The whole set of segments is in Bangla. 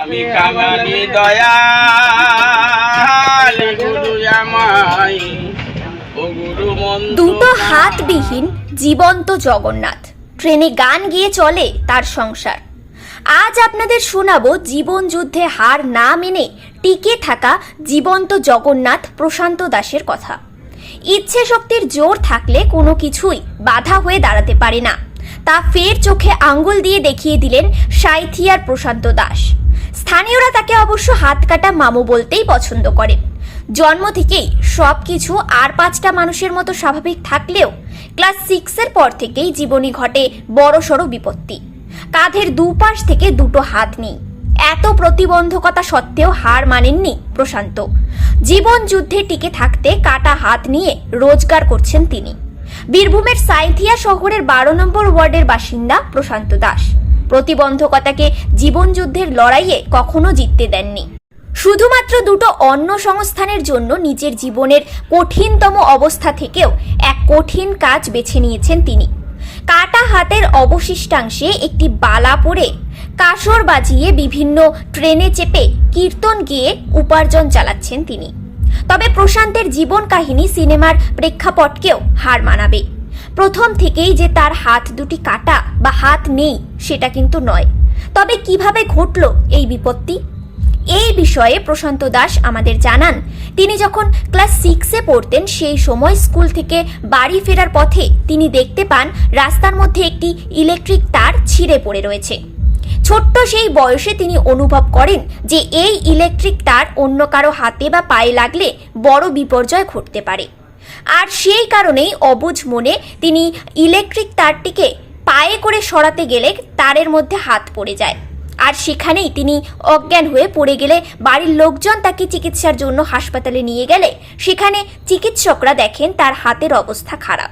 আমি কাঙালি দয়াল গুরু আমায়। ও গুরু মন্ত্র দুটো হাতবিহীন জীবন্ত জগন্নাথ। ট্রেনে গান গিয়ে চলে তার সংসার। আজ আপনাদের শোনাবো জীবন যুদ্ধে হার না মেনে টিকে থাকা জীবন্ত জগন্নাথ প্রশান্ত দাসের কথা। ইচ্ছে শক্তির জোর থাকলে কোনো কিছুই বাধা হয়ে দাঁড়াতে পারে না। তা ফের চোখে আঙ্গুল দিয়ে দেখিয়ে দিলেন সাইথিয়ার প্রশান্ত দাস। স্থানীয়রা তাকে অবশ্য হাত কাটা মামু বলতেই পছন্দ করেন জন্ম থেকেই সব কিছু আর পাঁচটা মানুষের মতো স্বাভাবিক থাকলেও ক্লাস সিক্সের পর থেকেই জীবনে ঘটে বড়সড় বিপত্তি। কাঁধের দুপাশ থেকে দুটো হাত নেই। এত প্রতিবন্ধকতা সত্ত্বেও হার মানেননি প্রশান্ত। জীবন যুদ্ধে টিকে থাকতে কাটা হাত নিয়ে রোজগার করছেন তিনি। বীরভূমের সাইথিয়া শহরের বারো নম্বর ওয়ার্ডের বাসিন্দা প্রশান্ত দাস। প্রতিবন্ধকতাকে জীবন যুদ্ধের লড়াইয়ে কখনো জিততে দেননি। শুধুমাত্র দুটো অন্য সংস্থানের জন্য নিজের জীবনের কঠিনতম অবস্থা থেকেও এক কঠিন কাজ বেছে নিয়েছেন তিনি। কাটা হাতের অবশিষ্টাংশে একটি বালা পরে কাসর বাজিয়ে বিভিন্ন ট্রেনে চেপে কীর্তন গিয়ে উপার্জন চালাচ্ছেন তিনি। তবে প্রশান্তের জীবন কাহিনী সিনেমার প্রেক্ষাপটকেও হার মানাবে। প্রথম থেকেই যে তার হাত দুটি কাটা বা হাত নেই, সেটা কিন্তু নয়। তবে কীভাবে ঘটল এই বিপত্তি? এই বিষয়ে প্রশান্ত দাস আমাদের জানান। তিনি যখন ক্লাস সিক্সে পড়তেন, সেই সময় স্কুল থেকে বাড়ি ফেরার পথে তিনি দেখতে পান, রাস্তার মধ্যে একটি ইলেকট্রিক তার ছিঁড়ে পড়ে রয়েছে। ছোট্ট সেই বয়সে তিনি অনুভব করেন যে এই ইলেকট্রিক তার অন্য কারও হাতে বা পায়ে লাগলে বড় বিপর্যয় ঘটতে পারে। আর সেই কারণেই অবুঝ মনে তিনি ইলেকট্রিক তারটিকে পায়ে করে সরাতে গেলে তারের মধ্যে হাত পড়ে যায়। আর সেখানেই তিনি অজ্ঞান হয়ে পড়ে গেলে বাড়ির লোকজন তাকে চিকিৎসার জন্য হাসপাতালে নিয়ে গেলে। সেখানে চিকিৎসকরা দেখেন তার হাতের অবস্থা খারাপ।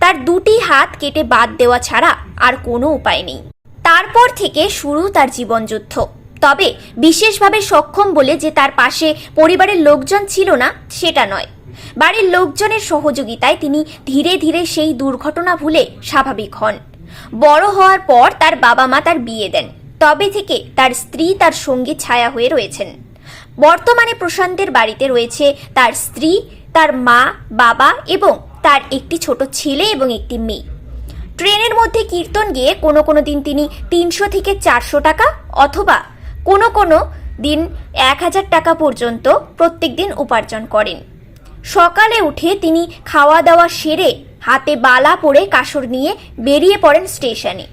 তার দুটি হাত কেটে বাদ দেওয়া ছাড়া আর কোনো উপায় নেই। তারপর থেকে শুরু তার জীবনযুদ্ধ। তবে বিশেষভাবে সক্ষম বলে যে তার পাশে পরিবারের লোকজন ছিল না, সেটা নয়। বাড়ির লোকজনের সহযোগিতায় তিনি ধীরে ধীরে সেই দুর্ঘটনা ভুলে স্বাভাবিক হন। বড় হওয়ার পর তার বাবা মা তার বিয়ে দেন। তবে থেকে তার স্ত্রী তার সঙ্গী ছায়া হয়ে রয়েছেন। বর্তমানে প্রশান্তের বাড়িতে রয়েছে তার স্ত্রী, তার মা, বাবা এবং তার একটি ছোট ছেলে এবং একটি মেয়ে। ট্রেনের মধ্যে কীর্তন গিয়ে কোনো কোনো দিন তিনি তিনশো থেকে চারশো টাকা অথবা কোনো কোনো দিন এক হাজার টাকা পর্যন্ত প্রত্যেক দিন উপার্জন করেন। সকালে উঠে তিনি খাওয়া দাওয়া সেরে হাতে বালা পরে কাসর নিয়ে বেরিয়ে পড়েন স্টেশনে।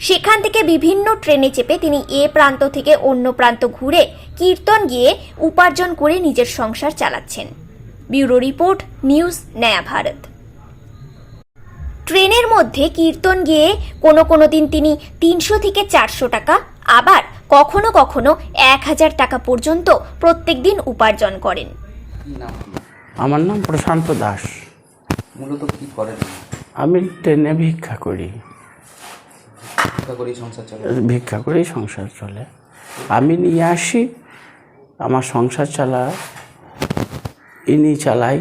সেখান থেকে বিভিন্ন ট্রেনে চেপে তিনি এ প্রান্ত থেকে অন্য প্রান্ত ঘুরে কীর্তন গিয়ে উপার্জন করে নিজের সংসার চালাচ্ছেন। ব্যুরো রিপোর্ট, নিউজ নয়া ভারত। ট্রেনের মধ্যে কীর্তন গিয়ে কোনো কোনো দিন তিনি তিনশো থেকে চারশো টাকা আবার কখনো কখনো এক হাজার টাকা পর্যন্ত প্রত্যেক দিন উপার্জন করেন। আমার নাম প্রশান্ত দাস। মূলত কি করেন? আমি ট্রেনে ভিক্ষা করি। ভিক্ষা করেই সংসার চলে? ভিক্ষা করেই সংসার চলে। আমি নিয়ে আসি আমার সংসার চালা ইনি চালাই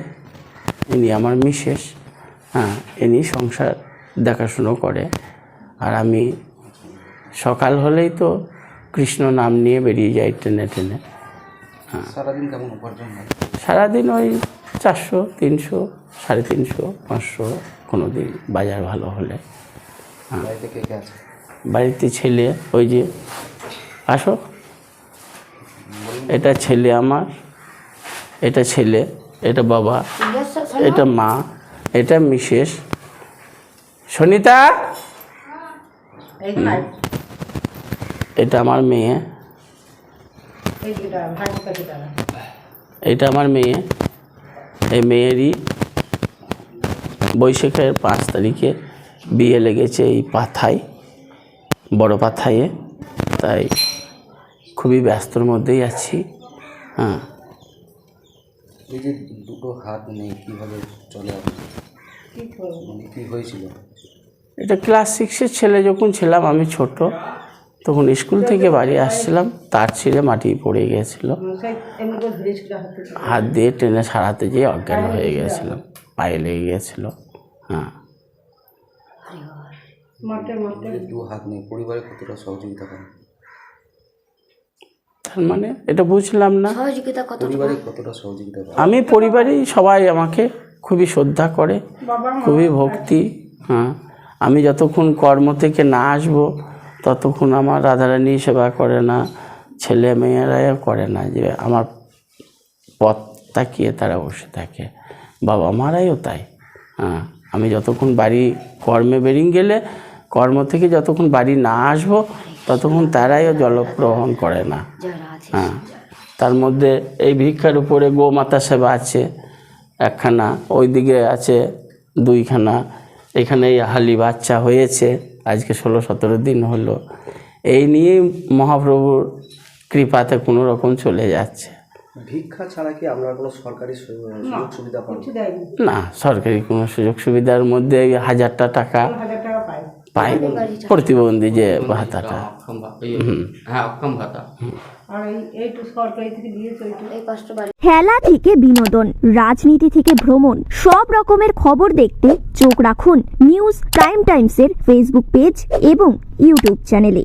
ইনি আমার মিসেস হ্যাঁ ইনি সংসার দেখাশুনো করে। আর আমি সকাল হলেই তো কৃষ্ণ নাম নিয়ে বেরিয়ে যাই ট্রেনে ট্রেনে। সারাদিন কেমন উপার্জন হয়? সারাদিন ওই চারশো তিনশো সাড়ে তিনশো পাঁচশো কোনো দিন বাজার ভালো হলে। বাড়িতে আছে? বাড়িতে ছেলে ওই যে আসো। এটা ছেলে আমার এটা ছেলে এটা বাবা এটা মা এটা মিসেস। সনিতা? এটা আমার মেয়ে। এটা আমার মেয়ে। এই মেয়েরই বৈশাখের পাঁচ তারিখে বিয়ে লেগেছে এই পাথায় বড় পাথায়ে তাই খুবই ব্যস্তর মধ্যেই আছি। হ্যাঁ। এই যে দুটো হাত নেই কীভাবে চলে মানে কি হয়েছিল? এটা ক্লাস সিক্সের ছেলে যখন ছিলাম আমি ছোট। তখন স্কুল থেকে বাড়ি আসছিলাম তার ছিঁড়ে মাটি পড়ে গিয়েছিল। হাত দিয়ে ট্রেনে সারাতে যেয়ে অজ্ঞান হয়ে গিয়েছিলাম পায়ে লেগে গিয়েছিল হ্যাঁ। দু হাত নেই পরিবারে কতটা সহযোগিতা করেন তার মানে এটা বুঝলাম না? আমি পরিবারেই সবাই আমাকে খুবই শ্রদ্ধা করে খুবই ভক্তি হ্যাঁ। আমি যতক্ষণ কর্ম থেকে না আসব ততক্ষণ আমার রাধারানী সেবা করে না ছেলে মেয়েরাও করে না যে আমার পথ তাকিয়ে তারা বসে থাকে। বাবা মারাইও তাই। হ্যাঁ আমি যতক্ষণ বাড়ি কর্মে বেরিয়ে গেলে কর্ম থেকে যতক্ষণ বাড়ি না আসব ততক্ষণ তারাইও জলগ্রহণ করে না। হ্যাঁ তার মধ্যে এই ভিক্ষার উপরে গোমাতা সেবা আছে একখানা ওইদিকে আছে দুইখানা এখানে এই হালি বাচ্চা হয়েছে। আজকে ষোলো সতেরো দিন হলো। এই নিয়েই মহাপ্রভুর কৃপাতে কোনো রকম চলে যাচ্ছে। ভিক্ষা ছাড়া কি আমরা কোনো সরকারি সুযোগ সুবিধা পান না সরকারি কোনো সুযোগ সুবিধার মধ্যে হাজারটা টাকা পাই প্রতিবন্ধী যে ভাতাটা। খেলা থেকে বিনোদন, রাজনীতি থেকে ভ্রমণ, সব রকমের খবর দেখতে চোখ রাখুন নিউজ টাইম টাইমসের ফেসবুক পেজ এবং ইউটিউব চ্যানেলে।